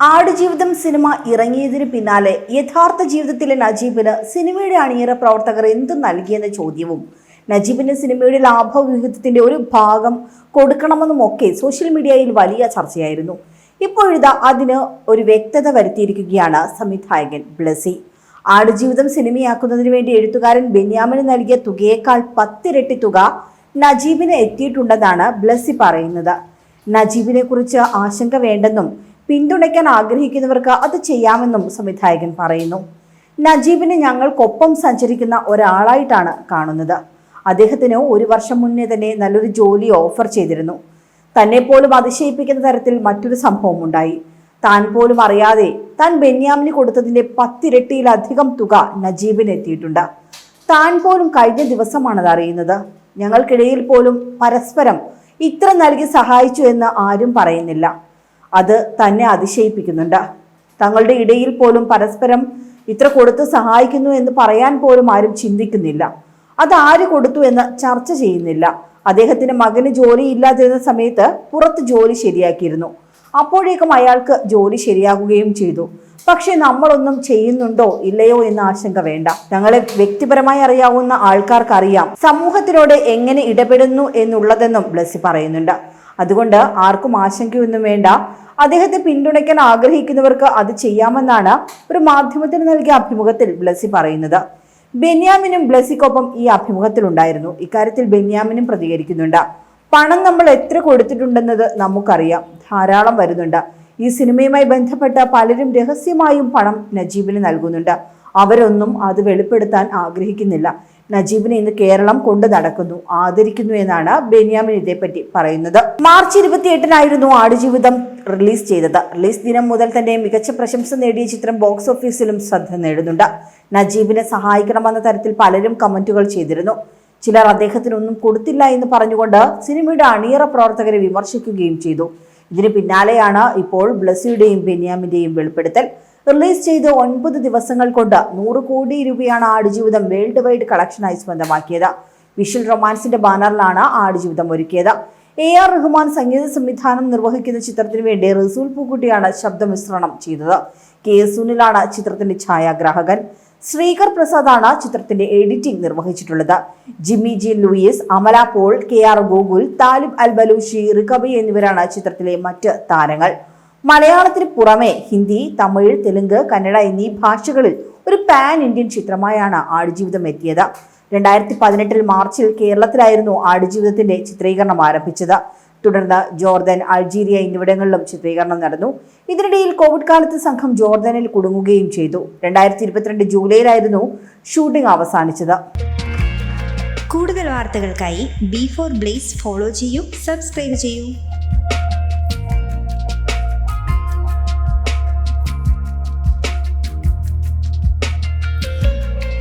Aadujeevitham cinema ഇറങ്ങിയതിന് പിന്നാലെ യഥാർത്ഥ ജീവിതത്തിലെ നജീബിന് സിനിമയുടെ അണിയറ പ്രവർത്തകർ എന്ത് നൽകിയെന്ന ചോദ്യവും. നജീബിന് സിനിമയുടെ ലാഭവിഹിതത്തിന്റെ ഒരു ഭാഗം കൊടുക്കണമെന്നും ഒക്കെ സോഷ്യൽ മീഡിയയിൽ വലിയ ചർച്ചയായിരുന്നു. ഇപ്പോഴിതാ അതിന് ഒരു വ്യക്തത വരുത്തിയിരിക്കുകയാണ് സംവിധായകൻ ബ്ലസി. ആടുജീവിതം സിനിമയാക്കുന്നതിന് വേണ്ടി എഴുത്തുകാരൻ ബെന്യാമിന് നൽകിയ തുകയേക്കാൾ പത്തിരട്ടി തുക നജീബിന് എത്തിയിട്ടുണ്ടെന്നാണ് ബ്ലസി പറയുന്നത്. നജീബിനെ കുറിച്ച് ആശങ്ക വേണ്ടെന്നും പിന്തുണയ്ക്കാൻ ആഗ്രഹിക്കുന്നവർക്ക് അത് ചെയ്യാമെന്നും സംവിധായകൻ പറയുന്നു. നജീബിനെ ഞങ്ങൾക്കൊപ്പം സഞ്ചരിക്കുന്ന ഒരാളായിട്ടാണ് കാണുന്നത്. അദ്ദേഹത്തിന് ഒരു വർഷം മുന്നേ തന്നെ നല്ലൊരു ജോലി ഓഫർ ചെയ്തിരുന്നു. തന്നെ പോലും അതിശയിപ്പിക്കുന്ന തരത്തിൽ മറ്റൊരു സംഭവം ഉണ്ടായി താൻ പോലും അറിയാതെ താൻ ബെന്യാമിന് കൊടുത്തതിന്റെ പത്തിരട്ടിയിലധികം തുക നജീബിന് എത്തിയിട്ടുണ്ട്. താൻ പോലും കഴിഞ്ഞ ദിവസമാണത് അറിയുന്നത്. ഞങ്ങൾക്കിടയിൽ പോലും പരസ്പരം ഇത്ര നൽകി സഹായിച്ചു എന്ന് ആരും പറയുന്നില്ല. അത് തന്നെ അതിശയിപ്പിക്കുന്നുണ്ട്. തങ്ങളുടെ ഇടയിൽ പോലും പരസ്പരം ഇത്ര കൊടുത്ത് സഹായിക്കുന്നു എന്ന് പറയാൻ പോലും ആരും ചിന്തിക്കുന്നില്ല. അത് ആര് കൊടുത്തു എന്ന് ചർച്ച ചെയ്യുന്നില്ല. അദ്ദേഹത്തിന്റെ മകന് ജോലി ഇല്ലാതിരുന്ന സമയത്ത് പുറത്ത് ജോലി ശരിയാക്കിയിരുന്നു. അപ്പോഴേക്കും അയാൾക്ക് ജോലി ശരിയാകുകയും ചെയ്തു. പക്ഷെ നമ്മളൊന്നും ചെയ്യുന്നുണ്ടോ ഇല്ലയോ എന്ന ആശങ്ക വേണ്ട. ഞങ്ങളെ വ്യക്തിപരമായി അറിയാവുന്ന ആൾക്കാർക്കറിയാം. സമൂഹത്തിനോട് എങ്ങനെ ഇടപെടുന്നു എന്നുള്ളതെന്നും ബ്ലസ്സി പറയുന്നുണ്ട്. അതുകൊണ്ട് ആർക്കും ആശങ്കയൊന്നും വേണ്ട. അദ്ദേഹത്തെ പിന്തുണയ്ക്കാൻ ആഗ്രഹിക്കുന്നവർക്ക് അത് ചെയ്യാമെന്നാണ് ഒരു മാധ്യമത്തിന് നൽകിയ അഭിമുഖത്തിൽ ബ്ലസി പറയുന്നത്. ബെന്യാമിനും ബ്ലസിക്കൊപ്പം ഈ അഭിമുഖത്തിലുണ്ടായിരുന്നു. ഇക്കാര്യത്തിൽ ബെന്യാമിനും പ്രതികരിക്കുന്നുണ്ട്. പണം നമ്മൾ എത്ര കൊടുത്തിട്ടുണ്ടെന്നത് നമുക്കറിയാം. ധാരാളം വരുന്നുണ്ട്. ഈ സിനിമയുമായി ബന്ധപ്പെട്ട പലരും രഹസ്യമായും പണം നജീബിന് നൽകുന്നുണ്ട്. അവരൊന്നും അത് വെളിപ്പെടുത്താൻ ആഗ്രഹിക്കുന്നില്ല. നജീബിനെ ഇന്ന് കേരളം കൊണ്ടു നടക്കുന്നു. ആദരിക്കുന്നു എന്നാണ് ബെന്യാമിൻ ഇതേപ്പറ്റി പറയുന്നത്. മാർച്ച് ഇരുപത്തിയെട്ടിനായിരുന്നു ആടുജീവിതം റിലീസ് ചെയ്തത്. റിലീസ് ദിനം മുതൽ തന്നെ മികച്ച പ്രശംസ നേടിയ ചിത്രം ബോക്സ് ഓഫീസിലും ശ്രദ്ധ നേടുന്നുണ്ട്. നജീബിനെ സഹായിക്കണമെന്ന തരത്തിൽ പലരും കമന്റുകൾ ചെയ്തിരുന്നു. ചിലർ അദ്ദേഹത്തിനൊന്നും കൊടുത്തില്ല എന്ന് പറഞ്ഞുകൊണ്ട് സിനിമയുടെ അണിയറ പ്രവർത്തകരെ വിമർശിക്കുകയും ചെയ്തു. ഇതിന് പിന്നാലെയാണ് ഇപ്പോൾ ബ്ലസ്സിയുടെയും ബെന്യാമിന്റെയും വെളിപ്പെടുത്തൽ. റിലീസ് ചെയ്ത് ഒൻപത് ദിവസങ്ങൾ കൊണ്ട് നൂറ് കോടി രൂപയാണ് ആടുജീവിതം വേൾഡ് വൈഡ് കളക്ഷനായി സ്വന്തമാക്കിയത്. വിഷ്വൽ റൊമാൻസിന്റെ ബാനറിലാണ് ആടുജീവിതം ഒരുക്കിയത്. എ ആർ റഹ്മാൻ സംഗീത സംവിധാനം നിർവഹിക്കുന്ന ചിത്രത്തിന് വേണ്ടി റസൂൽ പൂക്കുട്ടിയാണ് ശബ്ദമിശ്രണം ചെയ്തത്. കെ സുനിലാണ് ചിത്രത്തിന്റെ ഛായാഗ്രാഹകൻ. ശ്രീകർ പ്രസാദാണ് ചിത്രത്തിന്റെ editing നിർവഹിച്ചിട്ടുള്ളത്. Jimmy Jean Louis Amala Paul K R Gokul Talib Al Balushi Rikabi എന്നിവരാണ് ചിത്രത്തിലെ മറ്റ് താരങ്ങൾ. മലയാളത്തിന് പുറമെ ഹിന്ദി തമിഴ് തെലുങ്ക് കന്നഡ എന്നീ ഭാഷകളിൽ ഒരു പാൻ ഇന്ത്യൻ ചിത്രമായാണ് ആടുജീവിതം എത്തിയത്. രണ്ടായിരത്തി പതിനെട്ടിൽ മാർച്ചിൽ കേരളത്തിലായിരുന്നു ആടുജീവിതത്തിന്റെ ചിത്രീകരണം ആരംഭിച്ചത്. തുടർന്ന് ജോർദൻ അൾജീരിയ എന്നിവിടങ്ങളിലും ചിത്രീകരണം നടന്നു. ഇതിനിടയിൽ കോവിഡ് കാലത്ത് സംഘം ജോർദനിൽ കുടുങ്ങുകയും ചെയ്തു. രണ്ടായിരത്തി ഇരുപത്തിരണ്ട് ജൂലൈയിലായിരുന്നു ഷൂട്ടിംഗ് അവസാനിച്ചത്. കൂടുതൽ വാർത്തകൾക്കായി ബി ഫോർ ബ്ലേസ് ഫോളോ ചെയ്യൂ സബ്സ്ക്രൈബ് ചെയ്യൂ.